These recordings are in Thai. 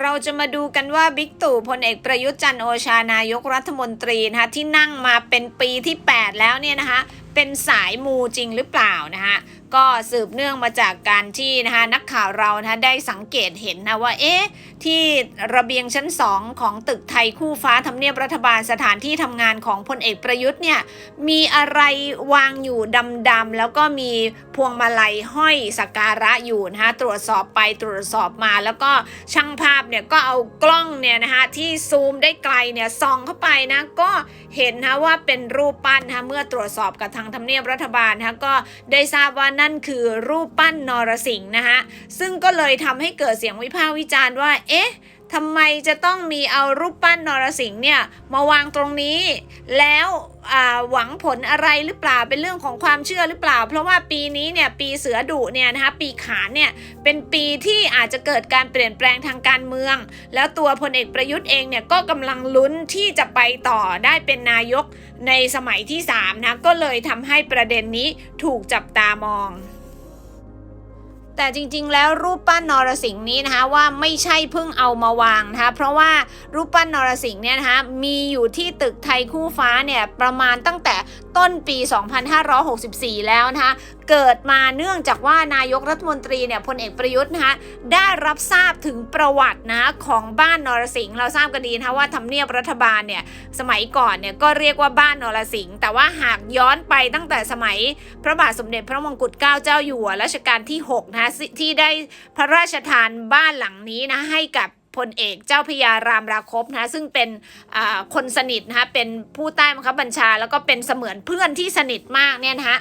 เราจะมาดูกันว่าบิ๊กตู่พลเอกประยุทธ์จันทร์โอชานายกรัฐมนตรีนะคะที่นั่งมาเป็นปีที่ 8 แล้วเนี่ยนะคะเป็นสายมูจริงหรือเปล่านะคะ ก็สืบเนื่องมาจากการที่นะคะนักข่าวเรานะคะได้สังเกตเห็นนะว่าเอ๊ะที่ระเบียงชั้น2ของตึกไทยคู่ฟ้าทำเนียบรัฐบาลสถานที่ทำงานของพลเอกประยุทธ์เนี่ยมีอะไรวางอยู่ดำๆแล้วก็มีพวงมาลัยห้อยสักการะอยู่นะคะตรวจสอบไปตรวจสอบมา แล้วก็ช่างภาพเนี่ยก็เอากล้องเนี่ยนะคะที่ซูมได้ไกลเนี่ยส่องเข้าไปนะก็เห็นนะว่าเป็นรูปปั้นนะะเมื่อตรวจสอบกับทางทำเนียบรัฐบาลนะคะก็ได้ทราบว่านั่นคือรูปปั้นนรสิงห์นะคะซึ่งก็เลยทำให้เกิดเสียงวิพากษ์วิจารณ์ว่า เอ๊ะ ทำไมจะต้องมีเอารูปปั้นนรสิงห์เนี่ยมาวางตรงนี้ แล้วหวังผลอะไรหรือเปล่าเป็นเรื่องของความเชื่อหรือเปล่า เพราะว่าปีนี้เนี่ยปีเสือดุเนี่ยนะคะปีขานเนี่ยเป็นปีที่อาจจะเกิดการเปลี่ยนแปลงทางการเมือง แล้วตัวพลเอกประยุทธ์เองเนี่ยก็กำลังลุ้นที่จะไปต่อได้เป็นนายกในสมัยที่3นะก็เลยทำให้ประเด็นนี้ถูกจับตามอง แต่จริงๆ แล้วรูปปั้นนรสิงห์นี้นะคะว่าไม่ใช่เพิ่งเอามาวางนะคะเพราะว่ารูปปั้นนรสิงห์เนี่ยนะคะมีอยู่ที่ตึกไทยคู่ฟ้าเนี่ยประมาณตั้งแต่ต้นปี 2564 แล้วนะคะเกิดมาเนื่องจากว่านายกรัฐมนตรีเนี่ยพลเอกประยุทธ์นะคะได้รับทราบถึงประวัตินะของบ้านนรสิงห์เราทราบกันดีนะคะว่าทำเนียบรัฐบาลเนี่ยสมัยก่อนเนี่ยก็เรียกว่าบ้านนรสิงห์แต่ว่าหากย้อนไปตั้งแต่สมัยพระบาทสมเด็จพระมงกุฎเกล้าเจ้าอยู่หัวรัชกาลที่6นะที่ได้พระราชทานบ้านหลังนี้นะให้กับ พลเอกเจ้าพยารามราคบนะซึ่งเป็นคนสนิทนะคะเป็นผู้ใต้บังคับบัญชา แล้วก็เป็นเสมือนเพื่อนที่สนิทมากเนี่ยนะคะ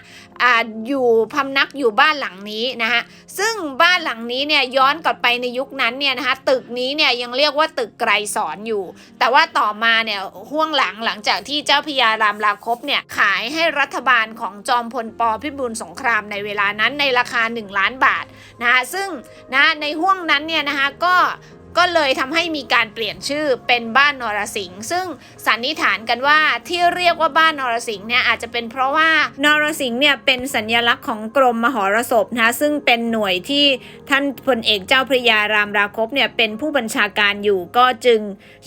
อยู่พำนักอยู่บ้านหลังนี้นะคะซึ่งบ้านหลังนี้เนี่ยย้อนกลับไปในยุคนั้นเนี่ยนะคะตึกนี้เนี่ยยังเรียกว่าตึกไกรสอนอยู่ แต่ว่าต่อมาเนี่ยห่วงหลังหลังจากที่เจ้าพยารามราคบเนี่ยขายให้รัฐบาลของจอมพลปพิบูลสงครามในเวลานั้นในราคา 1 ล้านบาทนะคะซึ่งนะในห่วงนั้นเนี่ยนะคะก็ ก็เลยทำให้มีการเปลี่ยนชื่อเป็นบ้านนรสิงห์ซึ่งสันนิษฐานกันว่าที่เรียกว่าบ้านนรสิงห์เนี่ยอาจจะเป็นเพราะว่านรสิงห์เนี่ยเป็นสัญลักษณ์ของกรมมหรสพนะซึ่งเป็นหน่วยที่ท่านพลเอกเจ้าพระยารามราคบเนี่ยเป็นผู้บัญชาการอยู่ก็จึง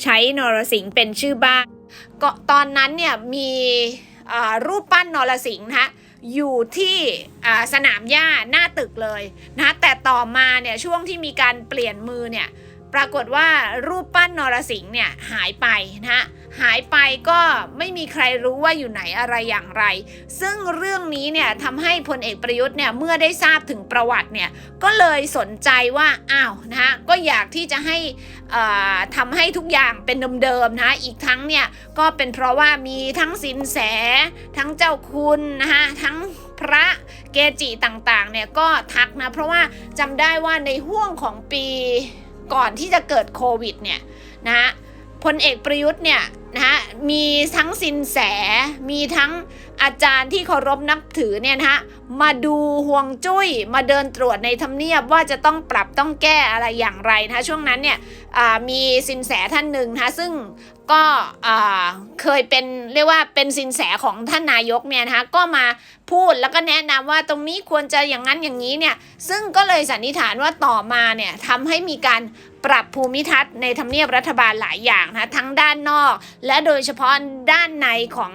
ใช้นรสิงห์เป็นชื่อบ้านก็ตอนนั้นเนี่ยมีรูปปั้นนรสิงห์นะอยู่ที่สนามหญ้าหน้าตึกเลยนะแต่ต่อมาเนี่ยช่วงที่มีการเปลี่ยนมือเนี่ย ปรากฏว่ารูปปั้นนรสิงห์เนี่ยหายไปนะฮะหายไปก็ไม่มีใครรู้ว่าอยู่ไหนอะไรอย่างไร ซึ่งเรื่องนี้เนี่ยทำให้พลเอกประยุทธ์เนี่ยเมื่อได้ทราบถึงประวัติเนี่ยก็เลยสนใจว่าอ้าวนะฮะก็อยากที่จะให้ทำให้ทุกอย่างเป็นเดิมๆนะอีกทั้งเนี่ยก็เป็นเพราะว่ามีทั้งสินแส ทั้งเจ้าคุณนะฮะทั้งพระเกจิต่างๆเนี่ยก็ทักนะเพราะว่าจำได้ว่าในห่วงของปี ก่อนที่จะเกิดโควิดเนี่ยนะฮะพลเอกประยุทธ์เนี่ยนะฮะมีทั้งสินแสมีทั้ง อาจารย์ที่เคารพนับถือเนี่ยนะฮะมาดูห่วงจุ้ย มาเดินตรวจในทำเนียบว่าจะต้องปรับต้องแก้อะไรอย่างไรนะคะช่วงนั้นเนี่ยมีสินแสท่านหนึ่งนะคะซึ่งก็เคยเป็นเรียกว่าเป็นสินแสของท่านนายกเนี่ยนะคะก็มาพูดแล้วก็แนะนำว่าตรงนี้ควรจะอย่างนั้นอย่างนี้เนี่ยซึ่งก็เลยสันนิษฐานว่าต่อมาเนี่ยทำให้มีการปรับภูมิทัศน์ในทำเนียบรัฐบาลหลายอย่างนะทั้งด้านนอก และโดยเฉพาะด้านในของ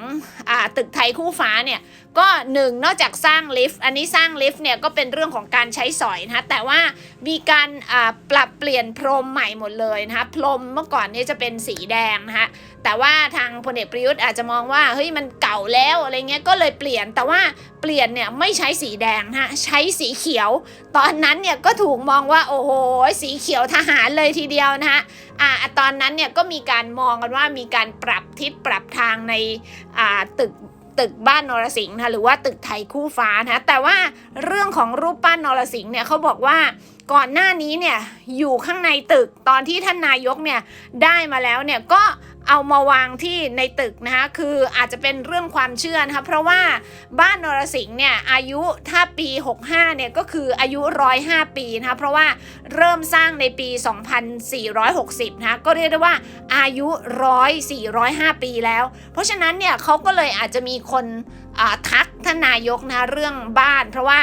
อตึกไทยคู่ฟ้าเนี่ยก็หนึ่งนอกจากสร้างลิฟต์อันนี้สร้างลิฟต์เนี่ยก็เป็นเรื่องของการใช้สอยนะคะแต่ว่ามีการปรับเปลี่ยนพรมใหม่หมดเลยนะคะพรมเมื่อก่อนนี้จะเป็นสีแดงนะคะแต่ว่าทางพลเอกประยุทธ์อาจจะมองว่าเฮ้ยมันเก่าแล้วอะไรเงี้ยก็เลยเปลี่ยนแต่ว่าเปลี่ยนเนี่ยไม่ใช้สีแดงนะใช้สีเขียว ตอนนั้นเนี่ยก็ถูกมองว่าโอ้โหสีเขียวทหารเลยทีเดียวนะคะอ่าตอนนั้นเนี่ยก็มีการมองกันว่ามีการปรับทิศปรับทางในอ่าตึก ตึกบ้านนรสิงห์นะหรือว่าตึกไทยคู่ฟ้านะแต่ว่าเรื่องของรูปปั้นนรสิงห์เนี่ยเขาบอกว่าก่อนหน้านี้เนี่ยอยู่ข้างในตึกตอนที่ท่านนายกเนี่ยได้มาแล้วเนี่ยก็ เอามาวางที่ในตึกนะคะคืออาจจะเป็นเรื่องความเชื่อนะคะเพราะว่าบ้านนรสิงห์เนี่ยอายุถ้าปี 65เนี่ยก็คืออายุ 105 ปีนะคะเพราะว่าเริ่มสร้างในปี 2460นะคะก็เรียกได้ว่าอายุ 100 405 ปีแล้ว เพราะฉะนั้นเนี่ยเขาก็เลยอาจจะมีคนทักท่านนายกนะเรื่องบ้าน เพราะว่า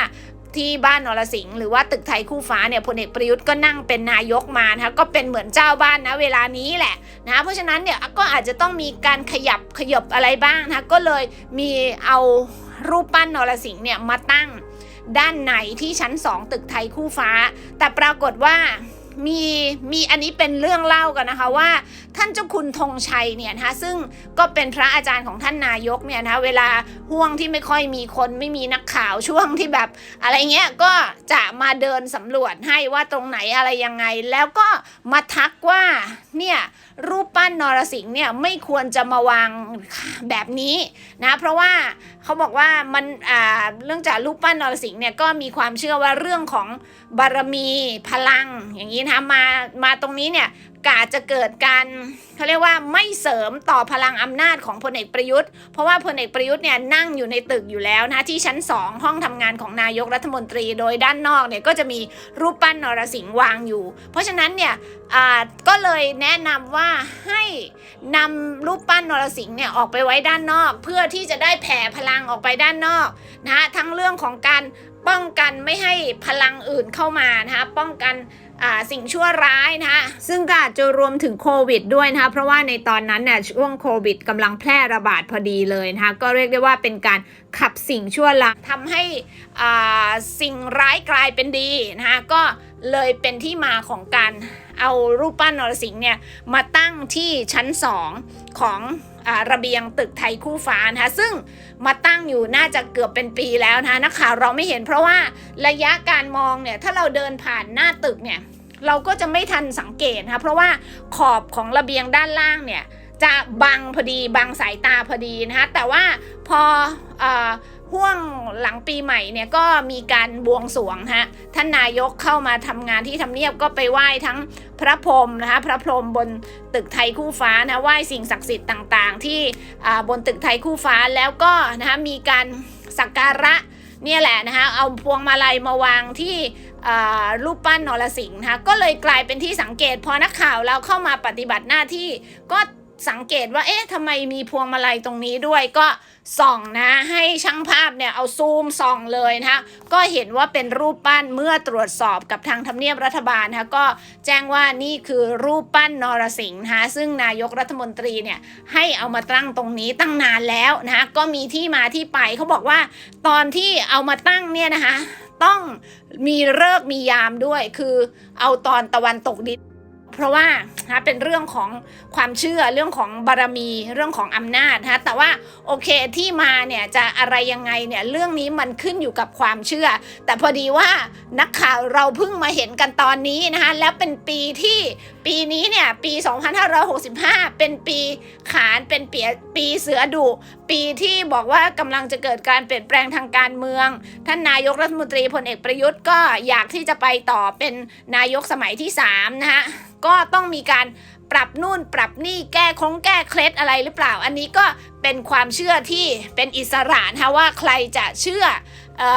ที่บ้านนรสิงห์หรือว่าตึกไทยคู่ฟ้าเนี่ยพลเอกประยุทธ์ก็นั่งเป็นนายกมานะคะก็เป็นเหมือนเจ้าบ้านนะเวลานี้แหละนะเพราะฉะนั้นเนี่ยก็อาจจะต้องมีการขยับขยบอะไรบ้างนะก็เลยมีเอารูปปั้นนรสิงห์เนี่ยมาตั้งด้านในที่ชั้น 2 ตึกไทยคู่ฟ้า แต่ปรากฏว่า มีมีอันนี้เป็นเรื่องเล่ากันนะคะว่า ท่านเจ้าคุณธงชัยเนี่ยนะคะซึ่งก็เป็นพระอาจารย์ของท่านนายกเนี่ยนะเวลาห่วงที่ไม่ค่อยมีคนไม่มีนักข่าวช่วงที่แบบ อะไรเงี้ยก็จะมาเดินสำรวจให้ว่าตรงไหนอะไรยังไง แล้วก็มาทักว่าเนี่ยรูปปั้นนรสิงห์เนี่ยไม่ควรจะมาวางแบบนี้นะเพราะว่า เขาบอกว่ามันอ่าเรื่องจากรูปปั้นนรสิงห์เนี่ยก็มีความเชื่อว่าเรื่องของบารมีพลังอย่างนี้นะคะมามาตรงนี้เนี่ย กาจะเกิดการเขาเรียกว่าไม่เสริมต่อพลังอำนาจของพลเอกประยุทธ์ เพราะว่าพลเอกประยุทธ์เนี่ยนั่งอยู่ในตึกอยู่แล้วนะที่ชั้น 2 ห้องทำงานของนายกรัฐมนตรี โดยด้านนอกเนี่ยก็จะมีรูปปั้นนรสิงห์วางอยู่ เพราะฉะนั้นเนี่ยก็เลยแนะนำว่าให้นำรูปปั้นนรสิงห์เนี่ยออกไปไว้ด้านนอก เพื่อที่จะได้แผ่พลังออกไปด้านนอกนะทั้งเรื่องของการป้องกันไม่ให้พลังอื่นเข้ามานะคะป้องกัน สิ่งชั่วร้ายนะคะซึ่งก็อาจจะรวมถึงโควิดด้วยนะคะเพราะว่าในตอนนั้นเนี่ยช่วงโควิดกำลังแพร่ระบาดพอดีเลยนะคะก็เรียกได้ว่าเป็นการขับสิ่งชั่วร้ายทำให้อาสิ่งร้ายกลายเป็นดีนะคะก็เลยเป็นที่มาของการ เอารูปปั้นนรสิงห์เนี่ยมาตั้งที่ชั้น 2 ของอระเบียงตึกไทยคู่ฟ้านะคะซึ่งมาตั้งอยู่น่าจะเกือบเป็นปีแล้วนะคะนักข่าวเราไม่เห็นเพราะว่าระยะการมองเนี่ยถ้าเราเดินผ่านหน้าตึกเนี่ยเราก็จะไม่ทันสังเกตนะคะเพราะว่าขอบของระเบียงด้านล่างเนี่ยจะบังพอดีบังสายตาพอดีนะคะแต่ว่าพออ ห่วงหลังปีใหม่เนี่ยก็มีการบวงสรวงฮะท่านนายกเข้ามาทำงานที่ทำเนียบก็ไปไหว้ทั้งพระพรหมนะคะพระพรหมบนตึกไทยคู่ฟ้านะไหว้สิ่งศักดิ์สิทธิ์ต่างๆ ที่บนตึกไทยคู่ฟ้าแล้วก็นะคะมีการสักการะเนี่ยแหละนะคะเอาพวงมาลัยมาวางที่รูปปั้นนรสิงห์นะคะก็เลยกลายเป็นที่สังเกตพอนักข่าวเราเข้ามาปฏิบัติหน้าที่ก็ สังเกตว่าเอ๊ะทำไมมีพวงมาลัยตรงนี้ด้วยก็ส่องนะ ให้ช่างภาพเนี่ยเอาซูมส่องเลยนะคะก็เห็นว่าเป็นรูปปั้นเมื่อตรวจสอบกับทางทำเนียบรัฐบาลนะคะก็แจ้งว่านี่คือรูปปั้นนรสิงห์นะคะซึ่งนายกรัฐมนตรีเนี่ยให้เอามาตั้งตรงนี้ตั้งนานแล้วนะคะก็มีที่มาที่ไปเขาบอกว่า ตอนที่เอามาตั้งเนี่ยนะคะต้องมีเลิกมียามด้วย คือเอาตอนตะวันตกดิน เพราะว่านะเป็นเรื่องของความเชื่อเรื่องของบารมีเรื่องของอำนาจนะแต่ว่าโอเคที่มาเนี่ยจะอะไรยังไงเนี่ยเรื่องนี้มันขึ้นอยู่กับความเชื่อ แต่พอดีว่านักข่าวเราเพิ่งมาเห็นกันตอนนี้นะคะแล้วเป็นปีที่ปีนี้เนี่ยปี 2565 เป็นปีขานเป็นปีปีเสือดุ ปีที่บอกว่ากำลังจะเกิดการเปลี่ยนแปลงทางการเมือง ท่านนายกรัฐมนตรีพลเอกประยุทธ์ก็อยากที่จะไปต่อเป็นนายกสมัยที่3นะคะก็ต้องมีการปรับนู่นปรับนี่แก้คงแก้เคล็ดอะไรหรือเปล่า อันนี้ก็เป็นความเชื่อที่เป็นอิสระนะว่าใครจะเชื่อ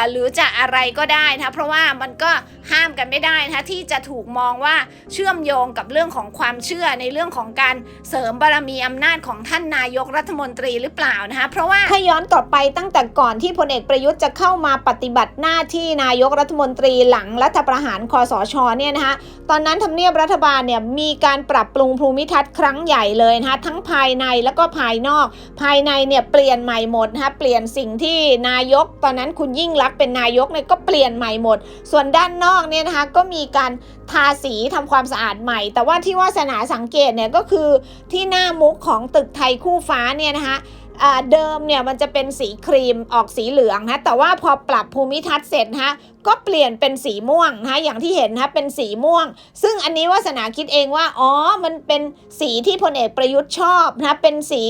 หรือจะอะไรก็ได้นะเพราะว่ามันก็ห้ามกันไม่ได้นะคะที่จะถูกมองว่าเชื่อมโยงกับเรื่องของความเชื่อในเรื่องของการเสริมบารมีอำนาจของท่านนายกรัฐมนตรีหรือเปล่านะคะเพราะว่าถ้าย้อนกลับไปตั้งแต่ก่อนที่พลเอกประยุทธ์จะเข้ามาปฏิบัติหน้าที่นายกรัฐมนตรีหลังรัฐประหารคอสชเนี่ยนะคะตอนนั้นทำเนียบรัฐบาลเนี่ยมีการปรับปรุงภูมิทัศน์ครั้งใหญ่เลยนะคะทั้งภายในแล้วก็ภายนอก ภายในเนี่ยเปลี่ยนใหม่หมดนะคะเปลี่ยนสิ่งที่นายกตอนนั้นคุณยิ่งรักษณ์เป็นนายกเนี่ยก็เปลี่ยนใหม่หมด ส่วนด้านนอกเนี่ยนะคะก็มีการทาสีทำความสะอาดใหม่ แต่ว่าที่วาสนาสังเกตเนี่ยก็คือที่หน้ามุกของตึกไทยคู่ฟ้าเนี่ยนะคะเดิมเนี่ยมันจะเป็นสีครีมออกสีเหลืองนะแต่ว่าพอปรับภูมิทัศน์เสร็จนะก็เปลี่ยนเป็นสีม่วงนะคะอย่างที่เห็นนะคะเป็นสีม่วง ซึ่งอันนี้วาสนาคิดเองว่าอ๋อมันเป็นสีที่พลเอกประยุทธ์ชอบนะคะเป็นสี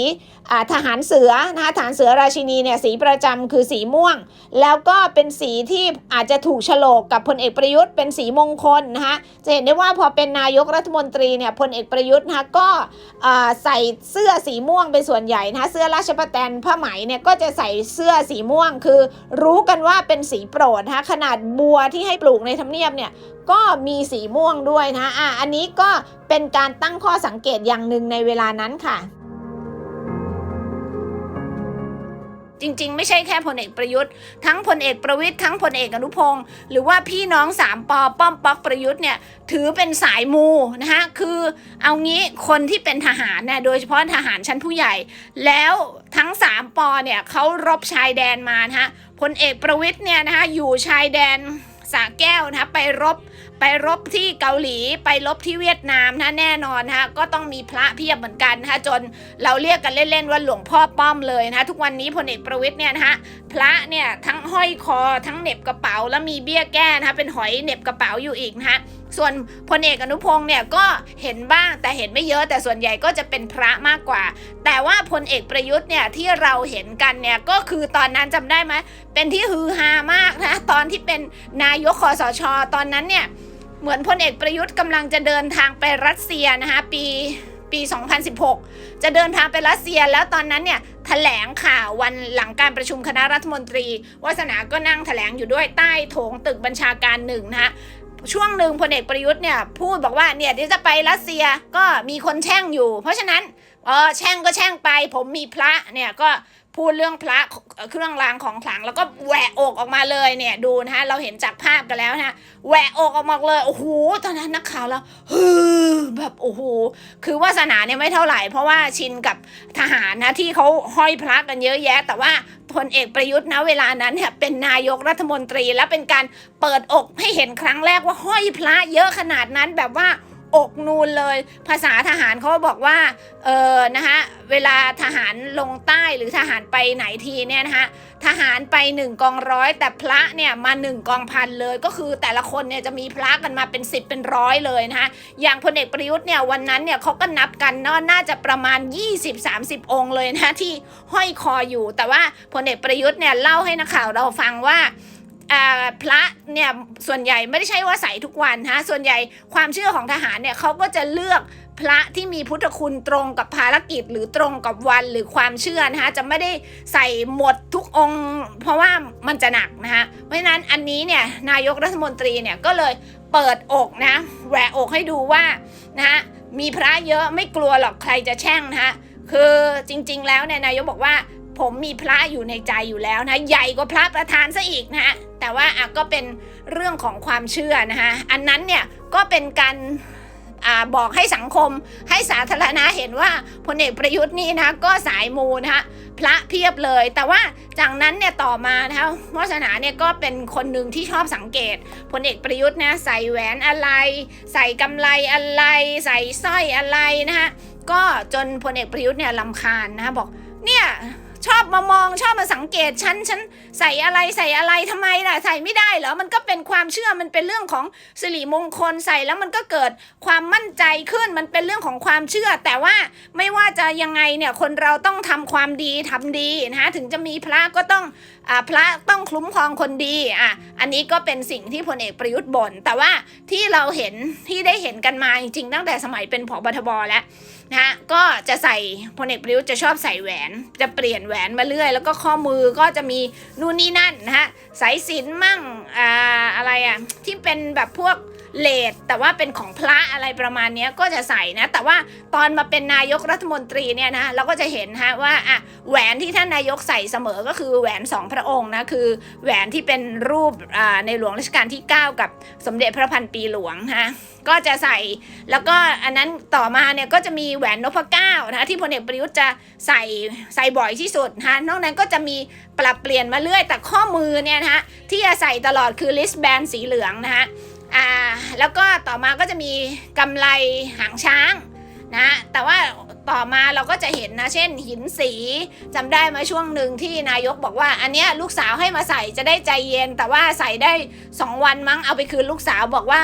ทหารเสือนะคะทหารเสือราชินีเนี่ยสีประจำคือสีม่วง แล้วก็เป็นสีที่อาจจะถูกฉลกกับพลเอกประยุทธ์เป็นสีมงคลนะคะจะเห็นได้ว่าพอเป็นนายกรัฐมนตรีเนี่ยพลเอกประยุทธ์นะคะก็ใส่เสื้อสีม่วงเป็นส่วนใหญ่นะคะเสื้อราชประแตนผ้าไหมเนี่ยก็จะใส่เสื้อสีม่วงคือรู้กันว่าเป็นสีโปรดนะคะขนาดบัวที่ให้ปลูกในทำเนียบเนี่ยก็มีสีม่วงด้วยนะคะอะอันนี้ก็เป็นการตั้งข้อสังเกตอย่างหนึ่งในเวลานั้นค่ะ จริง ๆ ไม่ใช่แค่พลเอกประยุทธ์ ทั้งพลเอกประวิทย์ทั้งพลเอกอนุพงศ์หรือว่าพี่น้องสามปอป้อมป๊อกประยุทธ์เนี่ยถือเป็นสายมูนะคะคือเอางี้คนที่เป็นทหารเนี่ยโดยเฉพาะทหารชั้นผู้ใหญ่ แล้วทั้งสามปอเนี่ยเขารบชายแดนมานะคะพลเอกประวิทย์เนี่ยนะคะอยู่ชายแดนสระแก้วนะคะไปรบ ไปรบที่เกาหลีไปรบที่เวียดนามนะแน่นอนนะคะก็ต้องมีพระเพียบเหมือนกันนะคะจนเราเรียกกันเล่นๆว่าหลวงพ่อป้อมเลยนะทุกวันนี้พลเอกประวิทย์เนี่ยนะคะพระเนี่ยทั้งห้อยคอทั้งเหน็บกระเป๋าแล้วมีเบี้ยแก้นะคะเป็นหอยเหน็บกระเป๋าอยู่อีกนะคะส่วนพลเอกอนุพงศ์เนี่ยก็เห็นบ้างแต่เห็นไม่เยอะ แต่ส่วนใหญ่ก็จะเป็นพระมากกว่า แต่ว่าพลเอกประยุทธ์เนี่ยที่เราเห็นกันเนี่ยก็คือตอนนั้นจำได้ไหมเป็นที่ฮือฮามากนะตอนที่เป็นนายกคอสช ตอนนั้นเนี่ย เหมือนพลเอกประยุทธ์กำลังจะเดินทางไปรัสเซียนะคะปีปี 2016 จะเดินทางไปรัสเซียแล้วตอนนั้นเนี่ยแถลงข่าววันหลังการประชุมคณะรัฐมนตรีวาสนาก็นั่งแถลงอยู่ด้วยใต้โถงตึกบัญชาการหนึ่งนะคะช่วงหนึ่งพลเอกประยุทธ์เนี่ยพูดบอกว่าเนี่ยเดี๋ยวจะไปรัสเซียก็มีคนแช่งอยู่ เพราะฉะนั้นเออแช่งก็แช่งไป ผมมีพระเนี่ยก็ พูดเรื่องพระเครื่องรางของขลังแล้วก็แหวกอกออกมาเลยเนี่ยดูนะฮะเราเห็นจากภาพกันแล้วนะฮะแหวกอกออกมาเลยโอ้โหตอนนั้นนักข่าวเราฮือแบบโอ้โหคือวาสนาเนี่ยไม่เท่าไหร่ เพราะว่าชินกับทหารนะที่เขาห้อยพระกันเยอะแยะ แต่ว่าพลเอกประยุทธ์นะเวลานั้นเนี่ยเป็นนายกรัฐมนตรีและเป็นการเปิดอกให้เห็นครั้งแรกว่าห้อยพระเยอะขนาดนั้นแบบว่า อกนูนเลย ภาษาทหารเขาบอกว่าเออนะคะเวลาทหารลงใต้หรือทหารไปไหนทีเนี่ยนะคะทหารไปหนึ่งกองร้อยแต่พระเนี่ยมาหนึ่งกองพันเลย ก็คือแต่ละคนเนี่ยจะมีพระกันมาเป็นสิบเป็นร้อยเลยนะคะอย่างพลเอกประยุทธ์เนี่ยวันนั้นเนี่ยเขาก็นับกันเนาะน่าจะประมาณ 20-30 องค์เลยนะที่ห้อยคออยู่ แต่ว่าพลเอกประยุทธ์เนี่ยเล่าให้นักข่าวเราฟังว่า พระเนี่ยส่วนใหญ่ไม่ได้ใช่ว่าใส่ทุกวันฮะส่วนใหญ่ความเชื่อของทหารเนี่ยเขาก็จะเลือกพระที่มีพุทธคุณตรงกับภารกิจ หรือตรงกับวันหรือความเชื่อนะคะจะไม่ได้ใส่หมดทุกองค์ เพราะว่ามันจะหนักนะคะเพราะฉะนั้นอันนี้เนี่ยนายกรัฐมนตรีเนี่ยก็เลยเปิดอกนะแหวกอกให้ดูว่านะฮะมีพระเยอะไม่กลัวหรอกใครจะแช่งนะคะคือจริงๆแล้วเนี่ยนายกบอกว่า ผมมีพระอยู่ในใจอยู่แล้วนะ ใหญ่กว่าพระประธานซะอีกนะฮะแต่ว่าอะก็เป็นเรื่องของความเชื่อนะฮะอันนั้นเนี่ยก็เป็นการอบอกให้สังคมให้สาธารณะเห็นว่าพลเอกประยุทธ์นี่นะก็สายมูนะคะพระเพียบเลย แต่ว่าจากนั้นเนี่ยต่อมานะคะวาสนาเนี่ยก็เป็นคนหนึ่งที่ชอบสังเกตพลเอกประยุทธ์นะใส่แหวนอะไร ใส่กำไลอะไร ใส่สร้อยอะไรนะคะก็จนพลเอกประยุทธ์เนี่ยลำคาญนะคะบอกเนี่ย ชอบมามองชอบมาสังเกตฉันฉันใส่อะไรใส่อะไรทำไมล่ะใส่ไม่ได้เหรอมันก็เป็นความเชื่อมันเป็นเรื่องของสิริมงคลใส่แล้วมันก็เกิดความมั่นใจขึ้นมันเป็นเรื่องของความเชื่อ แต่ว่าไม่ว่าจะยังไงเนี่ยคนเราต้องทำความดีทำดีนะคะถึงจะมีพระก็ต้องอ่าพระต้องคลุ้มครองคนดีอะอันนี้ก็เป็นสิ่งที่พลเอกประยุทธ์บ่นแต่ว่าที่เราเห็นที่ได้เห็นกันมาจริงๆตั้งแต่สมัยเป็นผบทบแล้ว นะฮะก็จะใส่พลเอกประยุทธ์จะชอบใส่แหวน จะเปลี่ยนแหวนมาเรื่อย แล้วก็ข้อมือก็จะมีนู่นนี่นั่นนะฮะสายสินมั่งอ่าอะไรอะที่เป็นแบบพวก เลดแต่ว่าเป็นของพระอะไรประมาณนี้ก็จะใส่นะ แต่ว่าตอนมาเป็นนายกรัฐมนตรีเนี่ยนะเราก็จะเห็นฮะว่าอะแหวนที่ท่านนายกใส่เสมอก็คือแหวนสองพระองค์นะคือแหวนที่เป็นรูปอ่าในหลวงรัชกาลที่ 9 กับสมเด็จพระพันปีหลวงฮะก็จะใส่แล้วก็อันนั้นต่อมาเนี่ยก็จะมีแหวนนพเก้านะที่พลเอกประยุทธ์จะใส่ใส่บ่อยที่สุดนะนอกนั้นก็จะมีปรับเปลี่ยนมาเรื่อยแต่ข้อมือเนี่ยนะคะที่จะใส่ตลอดคือลิสแบนสีเหลืองนะคะ อ่าแล้วก็ต่อมาก็จะมีกำไลหางช้างนะแต่ว่าต่อมาเราก็จะเห็นนะ เช่นหินสีจำได้ไหมช่วงหนึ่งที่นายกบอกว่า อันเนี้ยลูกสาวให้มาใส่จะได้ใจเย็น แต่ว่าใส่ได้สองวันมั้งเอาไปคืนลูกสาวบอกว่า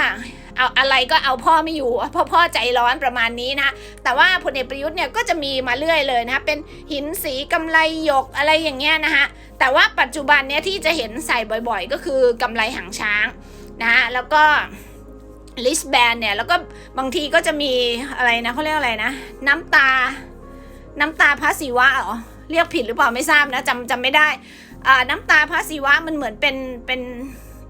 เอาอะไรก็เอาพ่อไม่อยู่เพราพ่อใจร้อนประมาณนี้นะแต่ว่าพลเอกประยุทธ์เนี่ยก็จะมีมาเรื่อยเลยนะเป็นหินสีกำไลหยกอะไรอย่างเงี้ยนะคะแต่ว่าปัจจุบันเนี่ยที่จะเห็นใส่บ่อย ๆ ก็คือกำไลหางช้าง นะฮะแล้วก็ลิสแบนเนี่ยแล้วก็บางทีก็จะมีอะไรนะเขาเรียกอะไรนะ น้ำตา น้ำตาพระศิวะเหรอเรียกผิดหรือเปล่าไม่ทราบนะจำจำไม่ได้อ่าน้ำตาพระศิวะมันเหมือนเป็นเป็น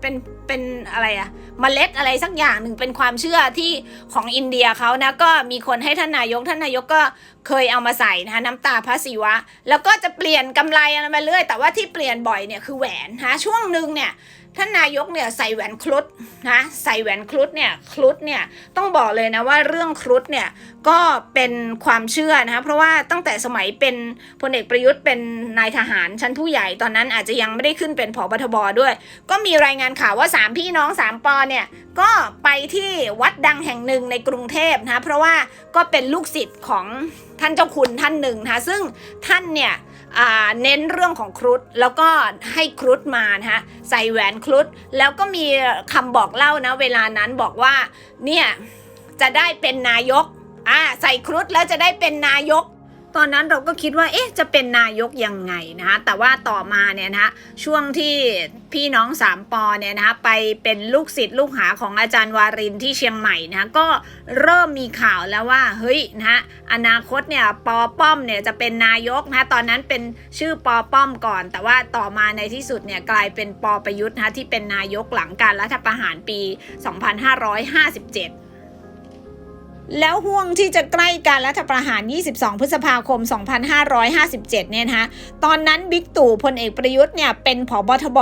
เป็นเป็นอะไรอะเมล็ดอะไรสักอย่างหนึ่งเป็นความเชื่อที่ของอินเดียเขานะก็มีคนให้ท่านนายกท่านนายกก็เคยเอามาใส่นะคะน้ำตาพระศิวะ แล้วก็จะเปลี่ยนกำไรอะไรมาเรื่อย แต่ว่าที่เปลี่ยนบ่อยเนี่ยคือแหวนนะช่วงหนึ่งเนี่ย ท่านนายกเนี่ยใส่แหวนครุฑนะใส่แหวนครุฑเนี่ยครุฑเนี่ยต้องบอกเลยนะว่าเรื่องครุฑเนี่ยก็เป็นความเชื่อนะคะเพราะว่าตั้งแต่สมัยเป็นพลเอกประยุทธ์เป็นนายทหารชั้นผู้ใหญ่ตอนนั้นอาจจะยังไม่ได้ขึ้นเป็นผอบทบด้วย ก็มีรายงานข่าวว่าสามพี่น้องสามปอเนี่ยก็ไปที่วัดดังแห่งหนึ่งในกรุงเทพนะเพราะว่าก็เป็นลูกศิษย์ของท่านเจ้าคุณท่านหนึ่งนะซึ่งท่านเนี่ย เน้นเรื่องของครุฑแล้วก็ให้ครุฑมานะฮะใส่แหวนครุฑแล้วก็มีคำบอกเล่านะ เวลานั้นบอกว่าเนี่ยจะได้เป็นนายกอ่าใส่ครุฑแล้วจะได้เป็นนายก ตอนนั้นเราก็คิดว่าเอ๊ะจะเป็นนายกยังไงนะฮะแต่ว่าต่อมาเนี่ยนะฮะช่วงที่พี่น้องสามปอเนี่ยนะฮะไปเป็นลูกศิษย์ลูกหาของอาจารย์วารินที่เชียงใหม่นะก็เริ่มมีข่าวแล้วว่าเฮ้ยนะฮะอนาคตเนี่ยปอป้อมเนี่ยจะเป็นนายกนะตอนนั้นเป็นชื่อปอป้อมก่อน แต่ว่าต่อมาในที่สุดเนี่ยกลายเป็นปอประยุทธ์นะที่เป็นนายกหลังการรัฐประหารปี 2557 แล้วห่วงที่จะใกล้การรัฐประหาร 22 พฤษภาคม 2557 เนี่ยนะคะตอนนั้นบิ๊กตู่พลเอกประยุทธ์เนี่ยเป็นผบทบ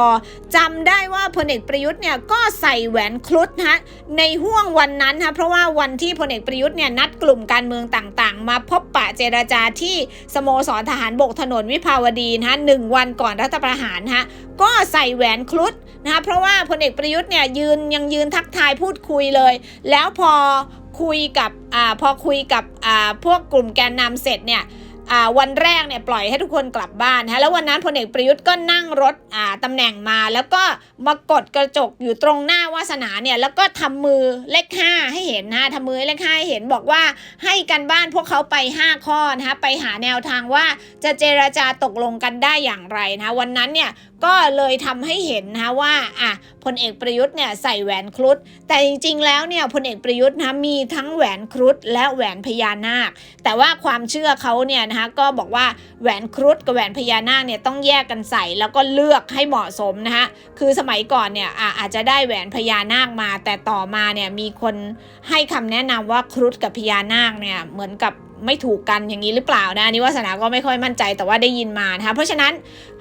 จำได้ว่าพลเอกประยุทธ์เนี่ยก็ใส่แหวนครุฑนะในห่วงวันนั้นนะเพราะว่าวันที่พลเอกประยุทธ์เนี่ยนัดกลุ่มการเมืองต่างๆ มาพบปะเจราจาที่สโมสรทหารบกถนนวิภาวดีนะหนึ่งวันก่อนรัฐประหารนะก็ใส่แหวนครุฑนะคะเพราะว่าพลเอกประยุทธ์เนี่ยยืนยังยืนทักทายพูดคุยเลย แล้วพอ คุยกับอพอคุยกับพวกกลุ่มแกนนำเสร็จเนี่ยวันแรกเนี่ยปล่อยให้ทุกคนกลับบ้านนะแล้ววันนั้นพลเอกประยุทธ์ก็นั่งรถอ่าตำแหน่งมา แล้วก็มากดกระจกอยู่ตรงหน้าวาสนาเนี่ยแล้วก็ทำมือเลขห้าให้เห็นนะทำมือเลขห้าให้เห็นบอกว่าให้กันบ้านพวกเขาไป 5 ข้อนะคะไปหาแนวทางว่าจะเจราจาตกลงกันได้อย่างไรนะวันนั้นเนี่ย ก็เลยทำให้เห็นนะคะว่าอะพลเอกประยุทธ์เนี่ยใส่แหวนครุฑแต่จริงๆแล้วเนี่ยพลเอกประยุทธ์นะมีทั้งแหวนครุฑและแหวนพญานาค แต่ว่าความเชื่อเขาเนี่ยนะคะก็บอกว่าแหวนครุฑกับแหวนพญานาคเนี่ยต้องแยกกันใส่แล้วก็เลือกให้เหมาะสมนะคะคือสมัยก่อนเนี่ยอะอาจจะได้แหวนพญานาคมา แต่ต่อมาเนี่ยมีคนให้คำแนะนำว่าครุฑกับพญานาคเนี่ยเหมือนกับไม่ถูกกันอย่างนี้หรือเปล่านะอันนี่วาสนาก็ไม่ค่อยมั่นใจแต่ว่าได้ยินมานะคะเพราะฉะนั้น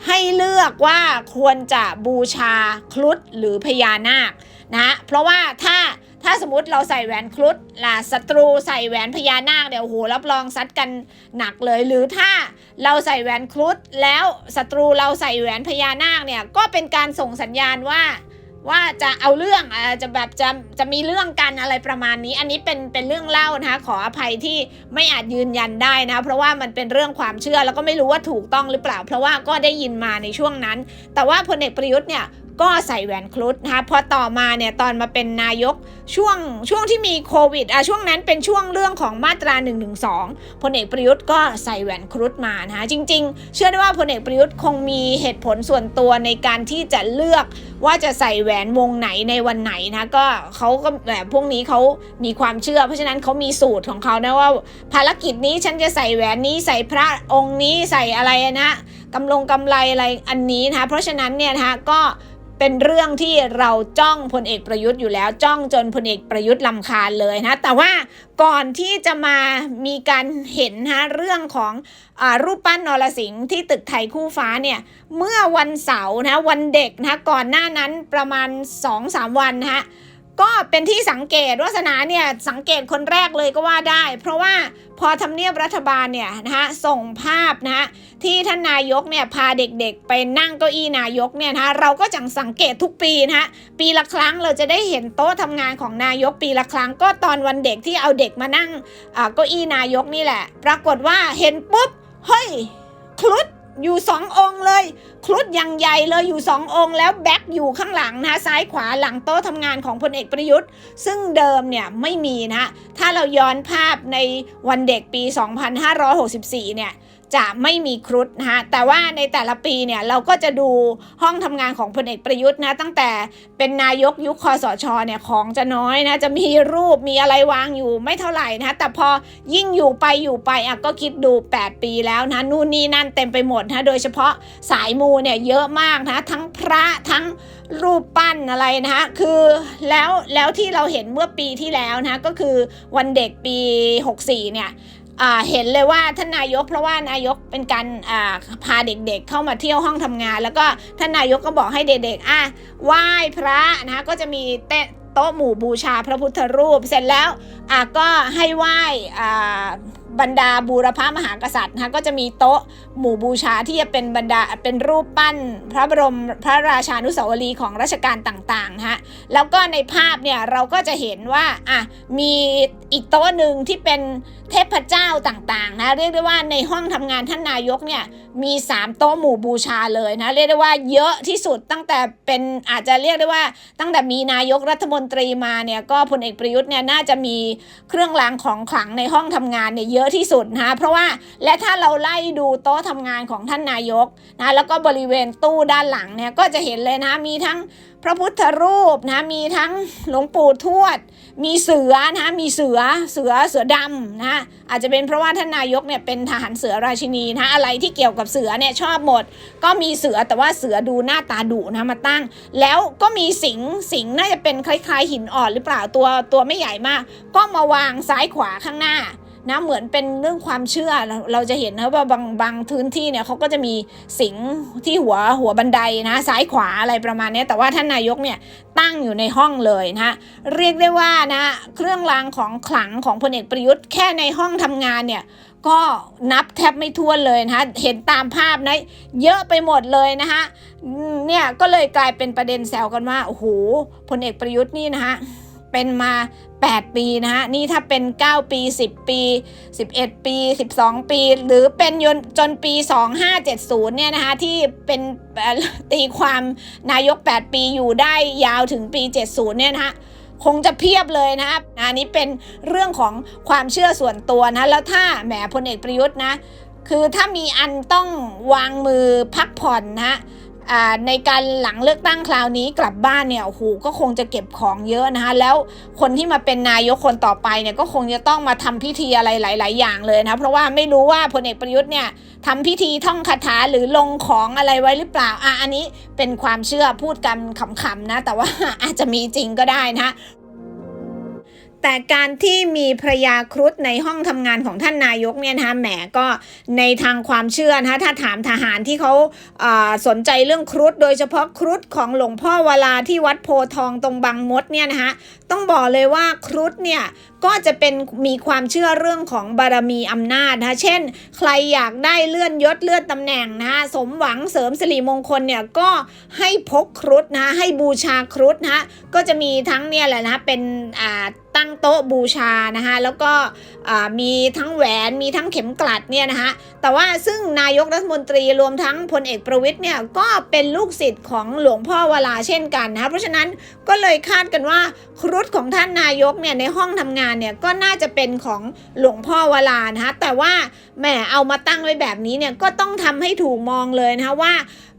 ให้เลือกว่าควรจะบูชาครุฑหรือพญานาคนะเพราะว่าถ้าถ้าสมมติเราใส่แหวนครุฑล่ะศัตรูใส่แหวนพญานาคเดี๋ยวโอ้โหรับรองซัดกันหนักเลย หรือถ้าเราใส่แหวนครุฑแล้วศัตรูเราใส่แหวนพญานาคเนี่ยก็เป็นการส่งสัญญาณว่า ว่าจะเอาเรื่องอ่าจะแบบจะจะมีเรื่องกันอะไรประมาณนี้ อันนี้เป็นเป็นเรื่องเล่านะคะขออภัยที่ไม่อาจยืนยันได้นะเพราะว่ามันเป็นเรื่องความเชื่อแล้วก็ไม่รู้ว่าถูกต้องหรือเปล่า เพราะว่าก็ได้ยินมาในช่วงนั้น แต่ว่าพลเอกประยุทธ์เนี่ย ก็ใส่แหวนครุฑนะคะพอต่อมาเนี่ยตอนมาเป็นนายกช่วงช่วงที่มีโควิดอะช่วงนั้นเป็นช่วงเรื่องของมาตรา1นึพลเอกประยุทธ์ก็ใส่แหวนครุฑมานะคะจริง ๆ เชื่อได้ว่าพลเอกประยุทธ์คงมีเหตุผลส่วนตัวในการที่จะเลือกว่าจะใส่แหวนวงไหนในวันไหนนะก็เขาก็แบบพวกนี้เขามีความเชื่อ เพราะฉะนั้นเขามีสูตรของเขานะว่า ภารกิจนี้ฉันจะใส่แหวนนี้ใส่พระองค์นี้ใส่อะไรนะกำลงกำไรอะไรอันนี้นะคะเพราะฉะนั้นเนี่ยนะคะก็ เป็นเรื่องที่เราจ้องพลเอกประยุทธ์อยู่แล้วจ้องจนพลเอกประยุทธ์ลำคาญเลยนะ แต่ว่าก่อนที่จะมามีการเห็นนะเรื่องของอรูปปั้นนรสิงห์ที่ตึกไทยคู่ฟ้าเนี่ยเมื่อวันเสาร์นะวันเด็กนะก่อนหน้านั้นประมาณ 2-3 วันนะฮะ ก็เป็นที่สังเกตวัสนาเนี่ยสังเกตคนแรกเลยก็ว่าได้ เพราะว่าพอทำเนียบรัฐบาลเนี่ยนะฮะส่งภาพนะฮะที่ท่านนายกเนี่ยพาเด็กๆ ไปนั่งเก้าอี้นายกเนี่ยนะคะเราก็จังสังเกตทุกปีนะฮะปีละครั้งเราจะได้เห็นโต๊ะทำงานของนายกปีละครั้ง ก็ตอนวันเด็กที่เอาเด็กมานั่งอ่าเก้าอี้นายกนี่แหละ ปรากฏว่าเห็นปุ๊บเฮ้ยครุฑ อยู่สององค์เลย ครุฑอย่างใหญ่เลยอยู่สององค์แล้วแบ็คอยู่ข้างหลังนะซ้ายขวาหลังโต๊ะทำงานของพลเอกประยุทธ์ ซึ่งเดิมเนี่ยไม่มีนะ ถ้าเราย้อนภาพในวันเด็กปี 2564 เนี่ย จะไม่มีครุฑนะฮะแต่ว่าในแต่ละปีเนี่ยเราก็จะดูห้องทำงานของพลเอกประยุทธ์นะตั้งแต่เป็นนายกยุคคอสชเนี่ยของจะน้อยนะจะมีรูปมีอะไรวางอยู่ไม่เท่าไหร่นะแต่พอยิ่งอยู่ไปอยู่ไปอะก็คิดดู 8 ปีแล้วนะนู่นนี่นั่นเต็มไปหมดนะโดยเฉพาะสายมูเนี่ยเยอะมากนะทั้งพระทั้งรูปปั้นอะไรนะคะคือแล้วแล้วที่เราเห็นเมื่อปีที่แล้วนะก็คือวันเด็กปี 64เนี่ย เห็นเลยว่าท่านนายกเพราะว่านายกเป็นการาพาเด็กๆเข้ามาเที่ยวห้องทำงาน แล้วก็ท่านนายกก็บอกให้เด็กๆอะไหว้พระนะก็จะมีเตะโต๊ะหมู่บูชาพระพุทธรูป เสร็จแล้วอะก็ให้ไหว้อ่า บรรดาบูรพามหากษัตริย์นะคะก็จะมีโต๊ะหมู่บูชาที่จะเป็นบรรดาเป็นรูปปั้นพระบรมพระราชานุสาวรีย์ของรัชกาลต่างๆนะฮะแล้วก็ในภาพเนี่ยเราก็จะเห็นว่าอะมีอีกโต๊ะหนึ่งที่เป็นเทพเจ้าต่างๆนะเรียกได้ว่าในห้องทำงานท่านนายกเนี่ยมี 3 โต๊ะหมู่บูชาเลยนะเรียกได้ว่าเยอะที่สุดตั้งแต่เป็นอาจจะเรียกได้ว่าตั้งแต่มีนายกรัฐมนตรีมาเนี่ยก็พลเอกประยุทธ์เนี่ยน่าจะมีเครื่องรางของขลังในห้องทำงานเนี่ยเยอะที่สุดนะคะเพราะว่าและถ้าเราไล่ดูโต๊ะทำงานของท่านนายกนะแล้วก็บริเวณตู้ด้านหลังเนี่ยก็จะเห็นเลยนะมีทั้งพระพุทธรูปนะมีทั้งหลวงปู่ทวด มีเสือนะมีเสือเสือเสือดำนะอาจจะเป็นเพราะว่าท่านนายกเนี่ยเป็นทหารเสือราชินีนะอะไรที่เกี่ยวกับเสือเนี่ยชอบหมด ก็มีเสือแต่ว่าเสือดูหน้าตาดุนะมาตั้ง แล้วก็มีสิงสิงน่าจะเป็นคล้ายๆหินอ่อนหรือเปล่าตัวตัวไม่ใหญ่มาก ก็มาวางซ้ายขวาข้างหน้า นะเหมือนเป็นเรื่องความเชื่อเราเราจะเห็นนะว่าบางบางพื้นที่เนี่ยเขาก็จะมีสิงที่หัวหัวบันไดนะซ้ายขวาอะไรประมาณนี้แต่ว่าท่านนายกเนี่ยตั้งอยู่ในห้องเลยนะเรียกได้ว่านะเครื่องรางของขลังของพลเอกประยุทธ์แค่ในห้องทำงานเนี่ยก็นับแทบไม่ถ้วเลยนะคะเห็นตามภาพนะเยอะไปหมดเลยนะคะเนี่ยก็เลยกลายเป็นประเด็นแซวกันว่าโอ้โหพลเอกประยุทธ์นี่นะคะ เป็นมา 8 ปีนะฮะ นี่ถ้าเป็น 9 ปี 10 ปี 11 ปี 12 ปี หรือเป็นยนจนปี 2570 เนี่ยนะคะ ที่เป็นตีความนายก 8 ปีอยู่ได้ยาวถึงปี 70 เนี่ยนะคะคงจะเพียบเลยนะครับอันนี้เป็นเรื่องของความเชื่อส่วนตัวนะ แล้วถ้าแหมพลเอกประยุทธ์นะ คือถ้ามีอันต้องวางมือพักผ่อนนะ ในการหลังเลือกตั้งคราวนี้กลับบ้านเนี่ยโอ้โหก็คงจะเก็บของเยอะนะคะ แล้วคนที่มาเป็นนายกคนต่อไปเนี่ยก็คงจะต้องมาทำพิธีอะไรหลาย ๆ อย่างเลยนะเพราะว่าไม่รู้ว่าพลเอกประยุทธ์เนี่ยทำพิธีท่องคาถาหรือลงของอะไรไว้หรือเปล่าอะอันนี้เป็นความเชื่อพูดกันขำๆนะ แต่ว่าอาจจะมีจริงก็ได้นะ แต่การที่มีภรรยาครุฑในห้องทำงานของท่านนายกเนี่ยนะคะแหมก็ในทางความเชื่อนะคะถ้าถามทหารที่เขาอ่าสนใจเรื่องครุฑโดยเฉพาะครุฑของหลวงพ่อวลาที่วัดโพทองตรงบางมดเนี่ยนะคะต้องบอกเลยว่าครุฑเนี่ยก็จะเป็นมีความเชื่อเรื่องของบารมีอำนาจนะคะเช่น ใครอยากได้เลื่อนยศเลื่อนตำแหน่งนะคะสมหวังเสริมสิริมงคลเนี่ยก็ให้พกครุฑนะคะให้บูชาครุฑนะคะก็จะมีทั้งเนี่ยแหละนะเป็นอ่า ตั้งโต๊ะบูชานะคะแล้วก็มีทั้งแหวนมีทั้งเข็มกลัดเนี่ยนะคะแต่ว่าซึ่งนายกรัฐมนตรีรวมทั้งพลเอกประวิทย์เนี่ยก็เป็นลูกศิษย์ของหลวงพ่อวลาเช่นกันนะคะเพราะฉะนั้นก็เลยคาดกันว่าครุฑของท่านนายกเนี่ยในห้องทำงานเนี่ยก็น่าจะเป็นของหลวงพ่อวลานะคะแต่ว่าแหมเอามาตั้งไว้แบบนี้เนี่ยก็ต้องทำให้ถูกมองเลยนะคะว่า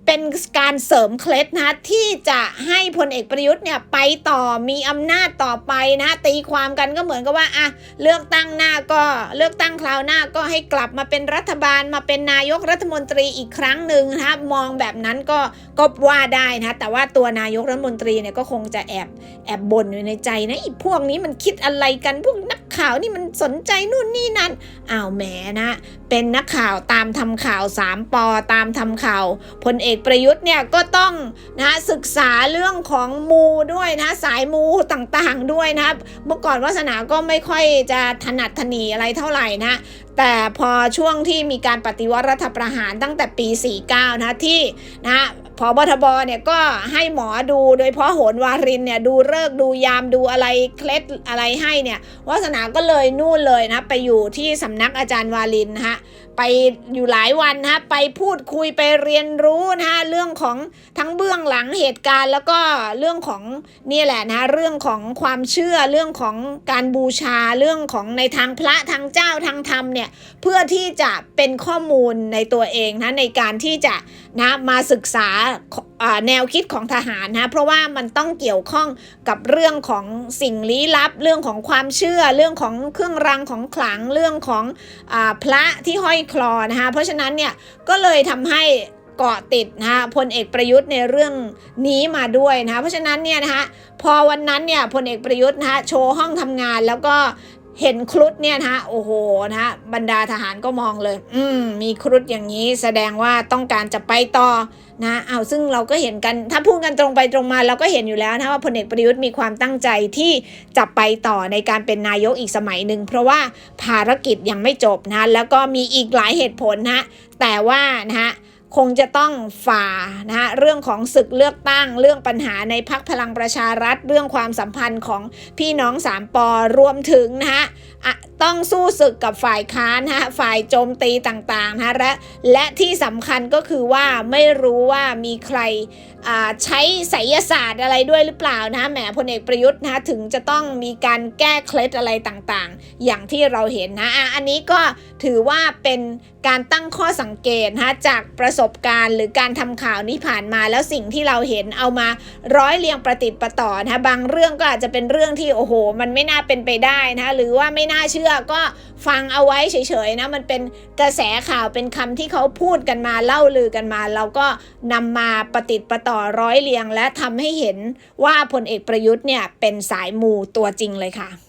เป็นการเสริมเคล็ดนะที่จะให้พลเอกประยุทธ์เนี่ยไปต่อมีอำนาจต่อไปนะตีความกันก็เหมือนกับว่าอะเลือกตั้งหน้าก็เลือกตั้งคราวหน้าก็ให้กลับมาเป็นรัฐบาลมาเป็นนายกรัฐมนตรีอีกครั้งหนึ่งนะมองแบบนั้นก็ก็ว่าได้นะแต่ว่าตัวนายกรัฐมนตรีเนี่ยก็คงจะแอบแอบบ่นอยู่ในใจนะไอีพวกนี้มันคิดอะไรกันพวกนักข่าวนี่มันสนใจนู่นนี่นั่นอ้าวแหมนะ เป็นนักข่าวตามทำข่าวสามปอตามทำข่าวพลเอกประยุทธ์เนี่ยก็ต้องนะศึกษาเรื่องของมูด้วยนะสายมูต่างๆด้วยนะเมื่อก่อนวาสนาก็ไม่ค่อยจะถนัดถนีอะไรเท่าไหร่นะ แต่พอช่วงที่มีการปฏิวัติรัฐประหารตั้งแต่ปี 49 นะที่นะพอบทบเนี่ยก็ให้หมอดูโดยเฉพาะโหนวารินเนี่ยดูเลิกดูยามดูอะไรเคล็ดอะไรให้เนี่ยวาสนาก็เลยนู่นเลยนะไปอยู่ที่สำนักอาจารย์วารินนะฮะไปอยู่หลายวันนะฮะไปพูดคุยไปเรียนรู้นะฮะเรื่องของทั้งเบื้องหลังเหตุการณ์ แล้วก็เรื่องของนี่แหละนะเรื่องของความเชื่อเรื่องของการบูชาเรื่องของในทางพระทางเจ้าทางธรรมเนี่ยเนี่ยเพื่อที่จะเป็นข้อมูลในตัวเองนะในการที่จะนะมาศึกษาแนวคิดของทหารนะเพราะว่ามันต้องเกี่ยวข้องกับเรื่องของสิ่งลี้ลับ เรื่องของความเชื่อ เรื่องของเครื่องรางของขลังเรื่องของอพระที่ห้อยคลอนะคะเพราะฉะนั้นเนี่ยก็เลยทำให้เกาะติดนะคะพลเอกประยุทธ์ในเรื่องนี้มาด้วยนะคะเพราะฉะนั้นเนี่ยนะคะพอวันนั้นเนี่ยพลเอกประยุทธ์นะคะโชว์ห้องทำงานแล้วก็ เห็นครุฑเนี่ยนะคะโอ้โหนะคะบรรดาทหารก็มองเลย อืมมีครุฑอย่างนี้แสดงว่าต้องการจะไปต่อนะเอาซึ่งเราก็เห็นกันถ้าพูดกันตรงไปตรงมาเราก็เห็นอยู่แล้วนะว่าพลเอกประยุทธ์มีความตั้งใจที่จะไปต่อในการเป็นนายกอีกสมัยหนึ่งเพราะว่าภารกิจยังไม่จบนะแล้วก็มีอีกหลายเหตุผลนะแต่ว่านะฮะ คงจะต้องฝ่านะฮะเรื่องของศึกเลือกตั้ง เรื่องปัญหาในพักพลังประชารัฐ เรื่องความสัมพันธ์ของพี่น้องสามปอรวมถึงนะฮะต้องสู้ศึกกับฝ่ายค้านนะฮะฝ่ายโจมตีต่างๆนะฮะและและที่สำคัญก็คือว่าไม่รู้ว่ามีใคร ใช้ไสยศาสตร์อะไรด้วยหรือเปล่านะแหมพลเอกประยุทธ์นะฮะถึงจะต้องมีการแก้เคล็ดอะไรต่างๆ อย่างที่เราเห็นนะอันนี้ก็ถือว่าเป็นการตั้งข้อสังเกตนะฮะจากประสบการณ์หรือการทำข่าวนี้ผ่านมาแล้วสิ่งที่เราเห็นเอามาร้อยเรียงประติดประต่อนะบางเรื่องก็อาจจะเป็นเรื่องที่โอ้โห มันไม่น่าเป็นไปได้นะหรือว่าไม่น่าเชื่อก็ ฟังเอาไว้เฉยๆนะมันเป็นกระแสข่าวเป็นคำที่เขาพูดกันมาเล่าลือกันมา เราก็นำมาประติดประต่อร้อยเรียง และทำให้เห็นว่าพลเอกประยุทธ์เนี่ยเป็นสายมูตัวจริงเลยค่ะ